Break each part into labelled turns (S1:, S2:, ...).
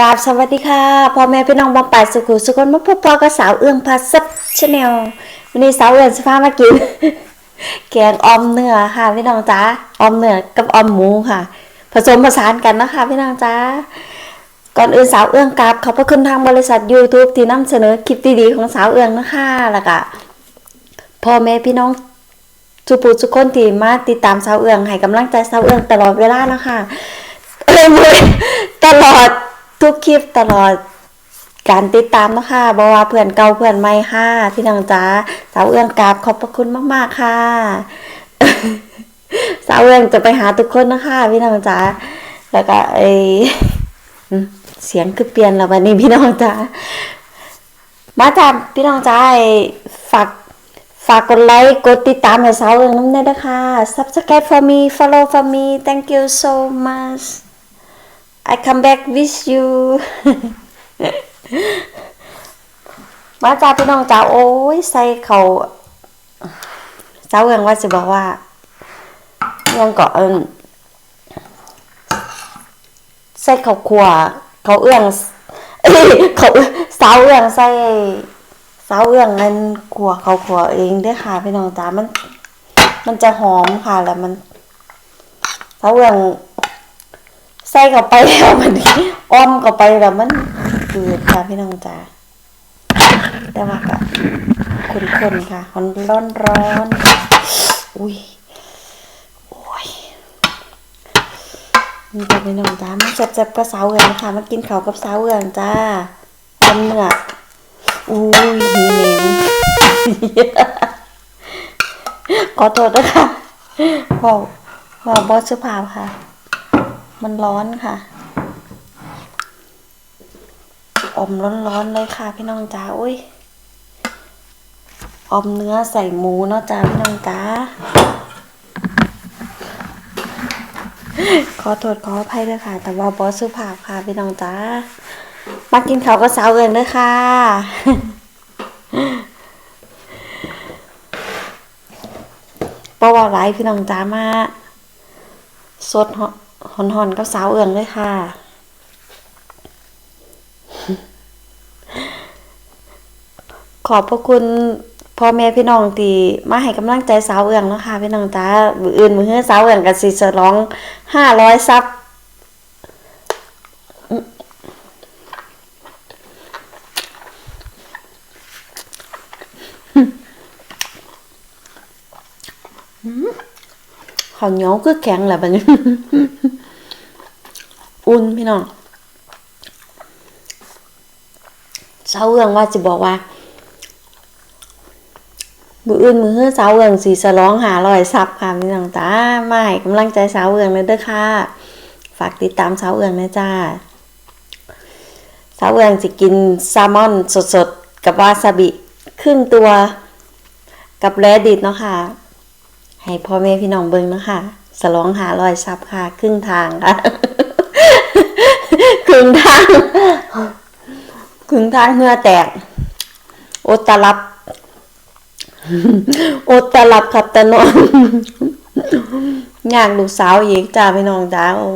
S1: กราบสวัสดีค่ะพ่อแม่พี่น้องบางป่ายสุขุสุขนมาพบปอกับสาวเอื้องพาซับชาแนลวันนี้สาวเอื้องจะพามากิน แกงออมเนื้อค่ะพี่น้องจ้าออมเนื้อกับออมหมูค่ะ ผสมผสานกันนะคะพี่น้องจ้าก่อนอื่นสาวเอื้องกราบขอบพระคุณทางบริษัท YouTube ที่นำเสนอคลิปดีๆของสาวเอื้องนะคะแล้วก็พ่อแม่พี่น้องทุกผู้ทุกคนที่มาติดตามสาวเอื้องให้กำลังใจสาวเอื้องตลอดเวลานะคะเอื้อตลอด ทุกคลิปตลอดการติดตามนะคะบว่าเพื่อนเก่าเพื่อนใหม่ค่ะพี่น้องจ๋าสาวเอื้องกราบขอบพระคุณมากๆค่ะ สาวเอื้องจะไปหาทุกคนนะคะพี่น้องจ๋าแล้วก็ไอเสียงคือเปลี่ยนแล้ววันนี้พี่น้องจ๋ามาจ้าพี่น้องจ๋าฝากฝากกดไลค์กดติดตามให้สาวเรื่องน้ำเนยนะคะ subscribe for me follow for me thank you so much I come back with you มาจ้าพี่น้องจ้าโอ้ยใส่เขาเสาเรื่องว่าจะบอกว่ายังก็เอินใส่เขาขวเขาเอื้องเอ้ยเขาสาวเอื้องใส่สาวเอื้องนั่นขัวเขาขัวเองด้วยค่ะพี่น้องจ๋ามัน มันจะหอมค่ะแล้วมันสาวเอื้อง ใส่เข้าไปแล้วมันอ้อมเข้าไปแล้วมันจืดค่ะพี่น้องจ๋าแต่ว่าก็คนๆค่ะมันร้อนร้อนอุ้ยโอ้ยนี่ค่ะพี่น้องจ๋ามาแซ่บๆกับสาวเอืองค่ะมากินเขากับสาวเอืองจ้าทำเนื้ออุ้ยหีเหม็นขอโทษนะคะพอพอบอสสุภาพค่ะ มันร้อนค่ะ อมร้อนๆเลยค่ะพี่น้องจ้าอุ้ยอมเนื้อใส่หมูเนาะจ้าพี่น้องจ้าขอโทษขออภัยด้วยค่ะ แต่ว่าบอสสุภาพค่ะพี่น้องจ้ามากินข้าวกับสาวเอิญด้วยค่ะเพราะว่าไลฟ์พี่น้องจ้ามาสดเหอ หอนๆกับสาวเอิญเลยค่ะ ขอบพระคุณพ่อแม่พี่น้องที่มาให้กำลังใจสาวเอืองนะคะพี่น้องจ้าออื่นมือเฮือสาวเอืองกับสิร้องห้าร้อยซับ ข้าวเหนียวคือแข็งแหละบัดนี้ อุ่นพี่น้องเสาเอืองว่าจะบอกว่ามืออื่นมือเฮือสาวเอืองสีสลองหาลอยซับค่ะพี่น้องจ้ามาให้กำลังใจสาวเอืองเลยเด้อค่ะ ฝากติดตามสาวเอืองนะจ้าสาวเอืองจะกินแซลมอนสดๆ กับวาซาบิครึ่งตัวกับแรดิตเนาะค่ะ ให้พ่อแม่พี่น้องเบิ่งนะค่ะสลองหารอยซับค่ะ ครึ่งทางค่ะ ครึ่งทาง ครึ่งทางเหงื่อแตก โอตาลับ โอตาลับครับตะนอนอยากลูกสาวอีกจ้าพี่น้องจ้าโอ้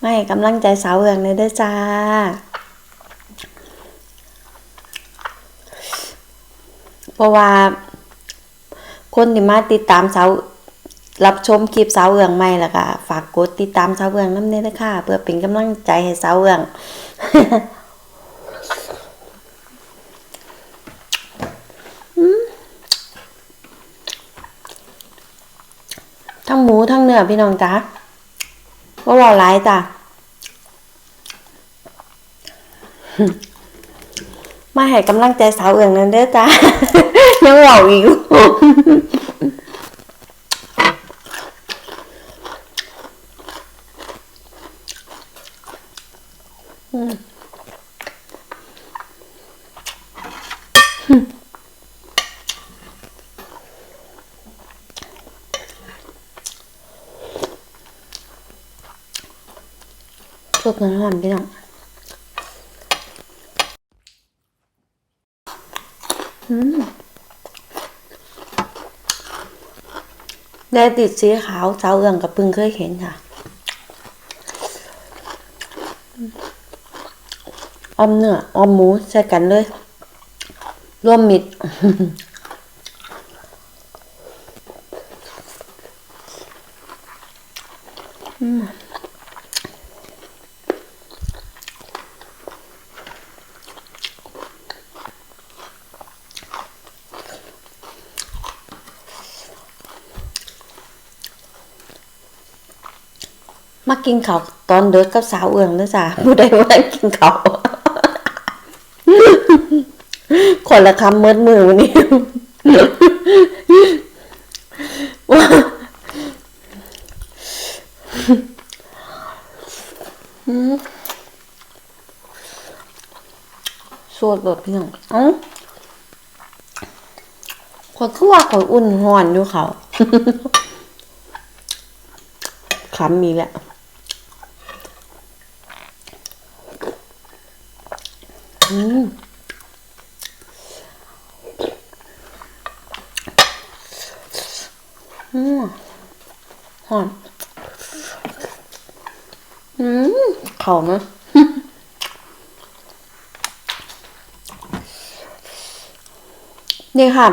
S1: ไม่กำลังใจสาวเอืองเลยเด้อจ้าเพราะว่า คนที่มาติดตามสาวรับชมคลิปสาวเอืองใหม่แล้วก็ฝากกดติดตามสาวเอืองน้ำเน้นะคะเพื่อเป็นกำลังใจให้สาวเอืองทั้งหมูทั้งเนื้อพี่น้องจ้าว่าเราหลายจ้ะมาให้กำลังใจสาวเอืองนั่นเด้อจ้ายังเหวาอีก สดน้ำมันพี่น้อง แดดดิดสีขาวเสาเอืองกับพึ่งเคยเห็นค่ะอมเนื้ออมหมูใส่กันเลย ร่วมมิด กินเขาตอนเด็กกับสาวเอืองเด้อจ้าผู้ใดว่ากินเขาคนละคำเมืดมือวันนี้สวดแบบพี่น้องเอ้าขอยคือว่าขอยอุ่นหอนอยู่เขาคำมีแหละ อืมอืมหอมอืมเข่านะนี่ค่ะ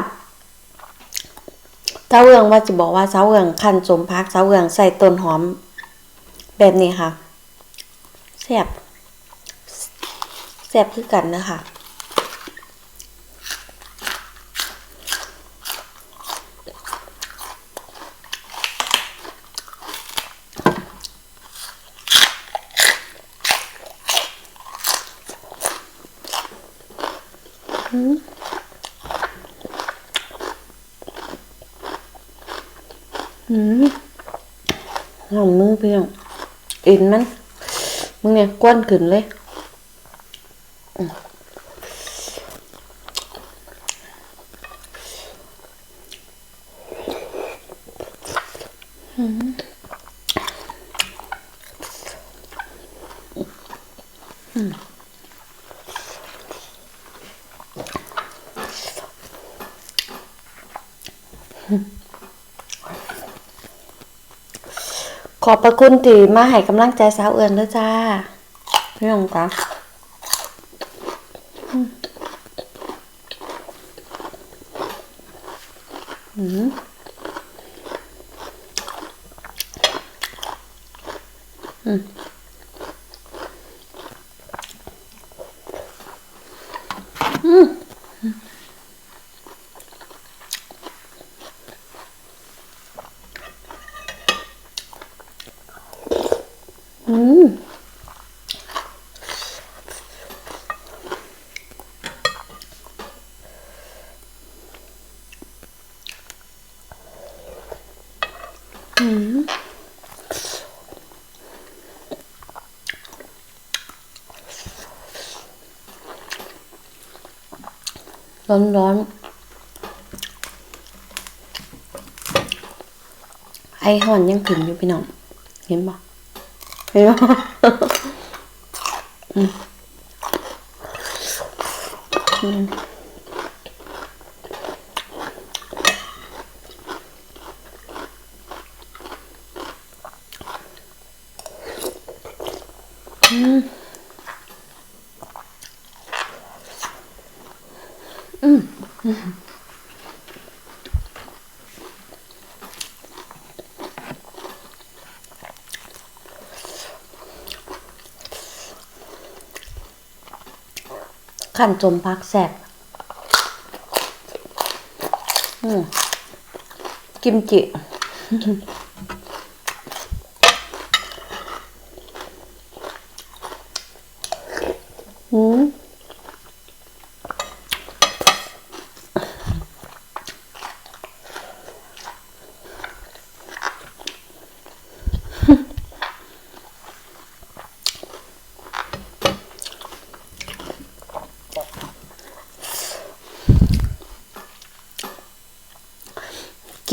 S1: เจ้าเอืองว่าจะบอกว่าเจ้าเอืองคันสมพักเจ้าเอืองใส่ต้นหอม แบบนี้ค่ะแซ่บ แซ่บคือกันนะคะอืมหอมมือเพียงอ็นมันมึงเนี่ยกวนขึ้นเลยอืมอืมอืม ขอบพระคุณที่มาให้กำลังใจสาวเอือนด้วยจ้า พี่น้องจ้าอืมอืมอืมอืมอืม ร้อนร้อนๆไอหอนยังขึ้นอยู่พี่น้อง เห็นปะเห็นปะอืมอืมอืม ขันจมพักแสบกิมจิ อืม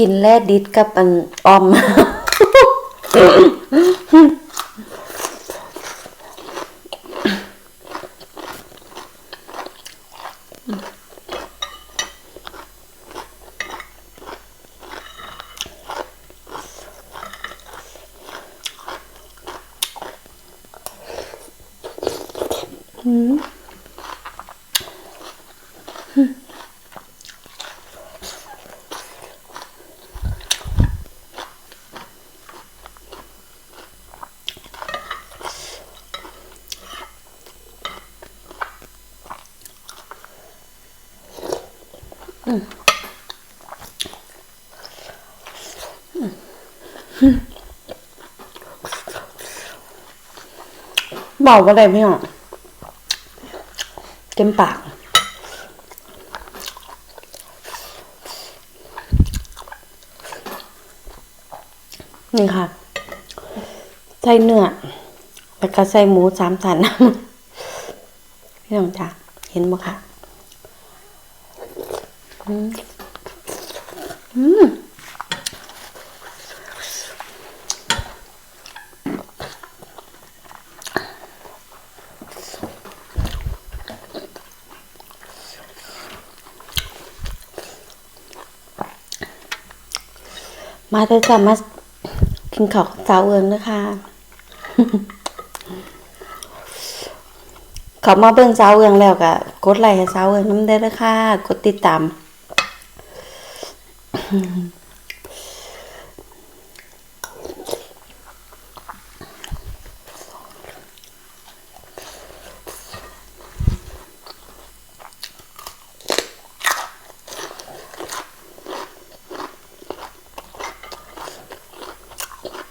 S1: กินแล่ดิดกับอันออมอืม บอกว่าอะไรไม่ออกเต็มปาก นี่ค่ะ ใส่เนื้อแล้วก็ใส่หมูสามสันพี่น้องจ้ะเห็นบ่คะอืมอืม มาเถอะจะมากินข้าวกับสาวเอิงนะคะเขามาเบิ่งสาวเอิงแล้วก็กดไลค์ให้สาวเอิงน้ำได้เลยค่ะ กดติดตาม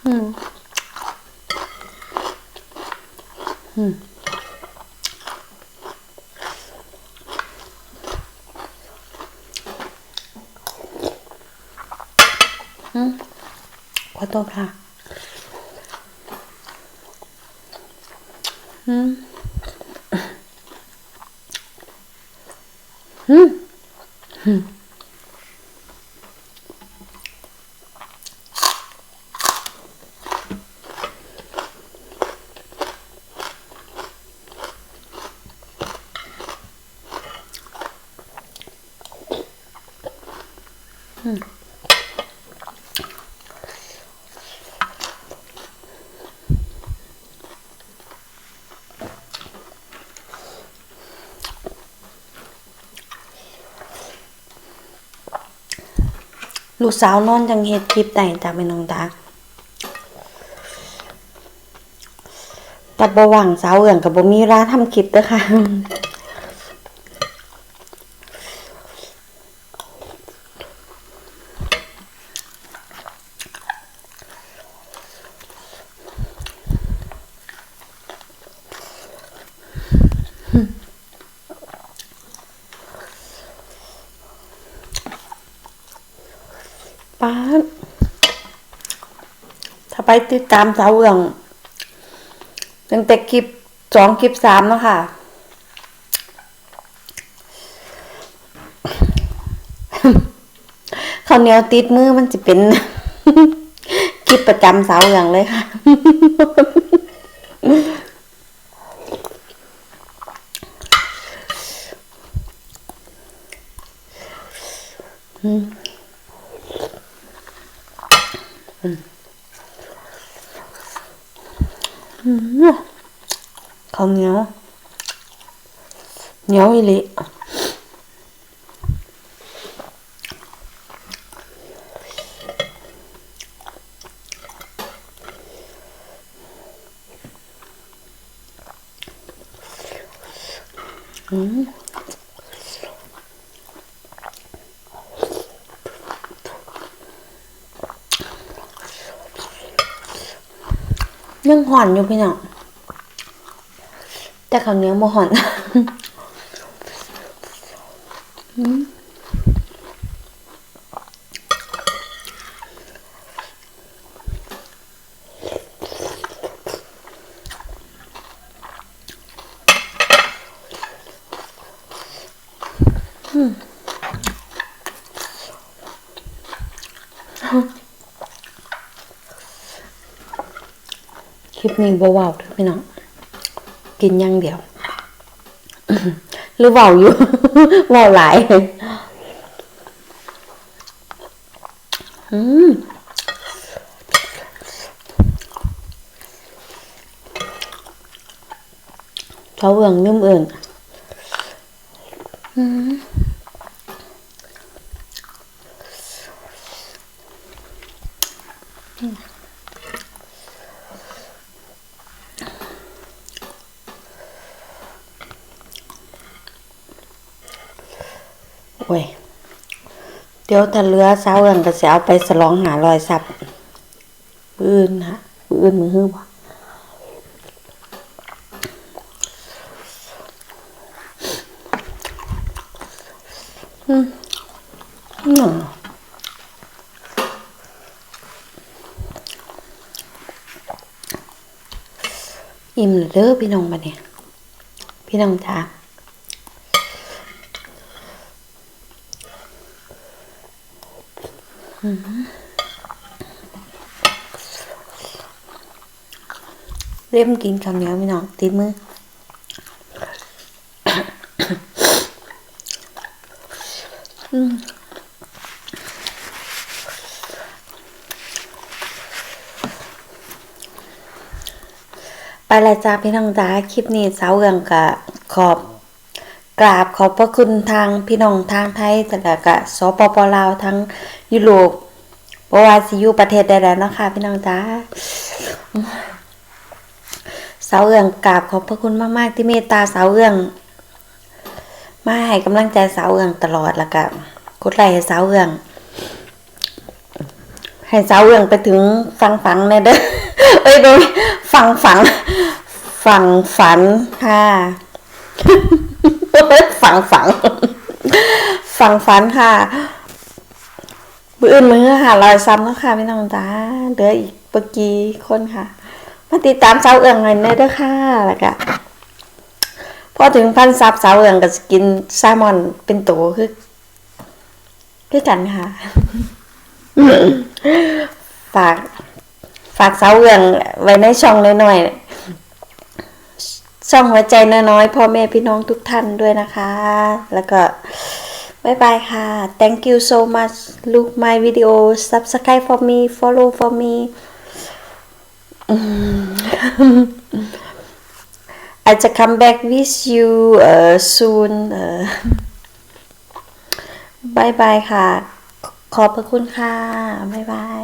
S1: ขอโทษค่ะอืม อืม อืม ลูกสาวนอนจังเฮ็ดคลิปได้จ้ะเป็นน้องตาแต่บ่ว่างสาวเอื่องกับบ่มีเวลาทำคลิปเด้อค่ะ ป้าดถ้าไป ติดตามสาวเอืองตั้งแต่คลิปสองคลิปสามแล้วค่ะข้าวเหนียวติดมือมันจะเป็นคลิปประจำสาวเอืองเลยค่ะ ข้าวเหนียวเหนียวอีหลิยังห่อนอยู่พี่น้อง แต่ข้าวเหนียวบ่ห่อนคลิปนี้บ่เว้าเด้อพี่น้อง กินอย่างเดียว หรือเว้าอยู่เว้าหลายอืมเขาเอืองนุ่มเอิงอืมโอ้ย เดี๋ยวถ้าเหลือเสาเอิงก็สิเอาไปสลองหารอยซับอื่นฮะอื่นมือฮื้อบ่อืมอืมอิ่มแล้วเด้อพี่น้องบัดนี้พี่น้องจ้า เริ่มกินคำเหนียวพี่น้องติดมือไปและจ้าพี่น้องจ้าคลิปนี้สาวเอืองกับขอบกราบขอบพระคุณทางพี่น้องทางไทยแต่ละกะสปปลาวทั้ง ยุโรปบว่าสิอยู่ประเทศใดๆเนะคะพี่น้องจ้าสาวเอื้องกราบขอบพระคุณมากๆที่เมตตาสาวเอื้อง มาให้กำลังใจสาวเอื้องตลอดแล้วก็กดไลค์ให้สาวเอื้อง ให้สาวเอื้องไปถึงฟังฝังในเด้อเอ้ยดูฟังฝังฝังฝันค่ะฝังฝังฝังฝันค่ะ มืออื่นมือค่ะรอยซ้ำแล้วค่ะพี่น้องจ้าเหลืออีกเมื่อกี้คนค่ะ มาติดตามเสาเอืองหน่อยเนเด้อค่ะแล้วก็พอถึงพันซับเสาเอืองก็จะกินแซลมอนเป็นตัวคือคือกันค่ะ ฝาก ฝากเสาเอืองไว้ในช่องน้อยๆช่องหัวใจน้อยๆพ่อแม่พี่น้องทุกท่านด้วยนะคะ แล้วก็ บายบายค่ะ thank you so much look my video subscribe for me follow for me I จะ come back with you uh, soon บายบายค่ะ ขอบพระคุณค่ะบ๊ายบาย